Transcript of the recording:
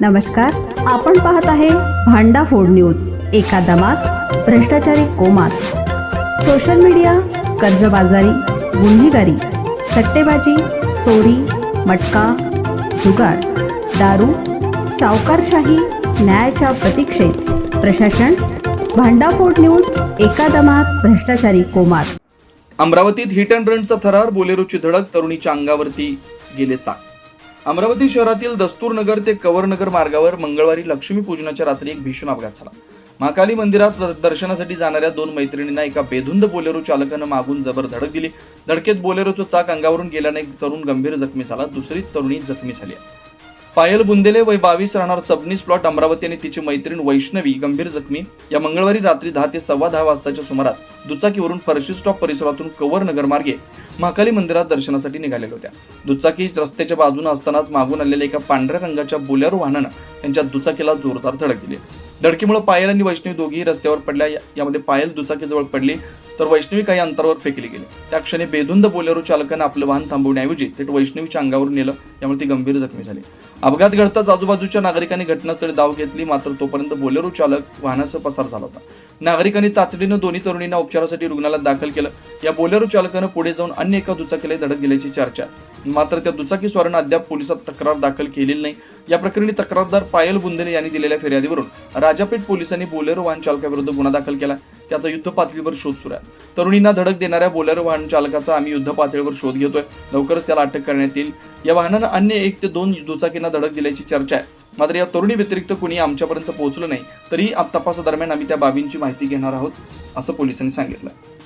नमस्कार आपण पाहत आहे भांडा फोड न्यूज एका दमात भ्रष्टाचारी कोमात. सोशल मीडिया कर्जबाजारी गुन्हेगारी सट्टेबाजी चोरी मटका जुगार दारू सावकारशाही न्यायाच्या प्रतीक्षेत. प्रशासन भांडाफोड न्यूज एका दमात भ्रष्टाचारी कोमात. अमरावतीत हिट अँड रनचा थरार बोलेरोची धडक तरुणीच्या अंगावरती गेले चाक. अमरावती शहरातील दस्तूरनगर ते कवरनगर मार्गावर मंगळवारी लक्ष्मीपूजनाच्या रात्री एक भीषण अपघात झाला. महाकाली मंदिरात दर्शनासाठी जाणाऱ्या दोन मैत्रिणींना एका बेधुंद बोलेरो चालकानं मागून जबर धडक दिली. धडकेत बोलेरोचं चाक अंगावरून गेल्याने एक तरुण गंभीर जखमी झाला. दुसरी तरुणी जखमी झाली आहे. पायल बुंदेले वय बावीस राहणार सबनीस प्लॉट अमरावती आणि तिची मैत्रीण वैष्णवी गंभीर जखमी. या मंगळवारी रात्री दहा ते सव्वा दहा वाजताच्या सुमारास दुचाकीवरून फरशी स्टॉप परिसरातून कवर नगर मार्गे महाकाली मंदिरात दर्शनासाठी निघालेल्या होत्या. दुचाकी रस्त्याच्या बाजूने असतानाच मागून आलेल्या एका पांढऱ्या रंगाच्या बोलेरो वाहनानं त्यांच्या दुचाकीला जोरदार धडक दिली. धडकीमुळे पायल आणि वैष्णवी दोघेही रस्त्यावर पडल्या. या- यामध्ये पायल दुचाकीजवळ पडली. तर वैष्णवी काही अंतरावर फेकली गेली. त्या क्षणी बेधुंद बोलेरो चालकानं आपलं वाहन थांबवण्याऐवजी थेट वैष्णवीच्या अंगावर नेलं यामुळे ती गंभीर जखमी झाली. अपघात घडताच आजूबाजूच्या नागरिकांनी घटनास्थळी धाव घेतली मात्र तोपर्यंत बोलेरो चालक वाहनासह पसार झाला होता. नागरिकांनी तातडीनं दोन्ही तरुणींना उपचारासाठी रुग्णालयात दाखल केलं. या बोलेरो चालकानं पुढे जाऊन अन्य एका दुचाकीला धडक दिल्याची चर्चा. मात्र त्या दुचाकी स्वारानं अद्याप पोलिसात तक्रार दाखल केलेली नाही. या प्रकरणी तक्रारदार पायल बुंदेले यांनी दिलेल्या फिर्यादीवरून राजापेठ पोलिसांनी बोलेरो वाहन चालकाविरुद्ध गुन्हा दाखल केला. त्याचा युद्ध पातळीवर शोध सुरू आहे. तरुणींना धडक देणाऱ्या बोलेरो वाहन चालकाचा आम्ही युद्ध पातळीवर शोध घेतोय. लवकरच त्याला अटक करण्यात येईल. या वाहनानं अन्य एक ते दोन दुचाकींना धडक दिल्याची चर्चा आहे. मात्र या तरुणी व्यतिरिक्त कुणी आमच्यापर्यंत पोहोचलं नाही तरी तपासादरम्यान आम्ही त्या बाबींची माहिती घेणार आहोत असं पोलिसांनी सांगितलं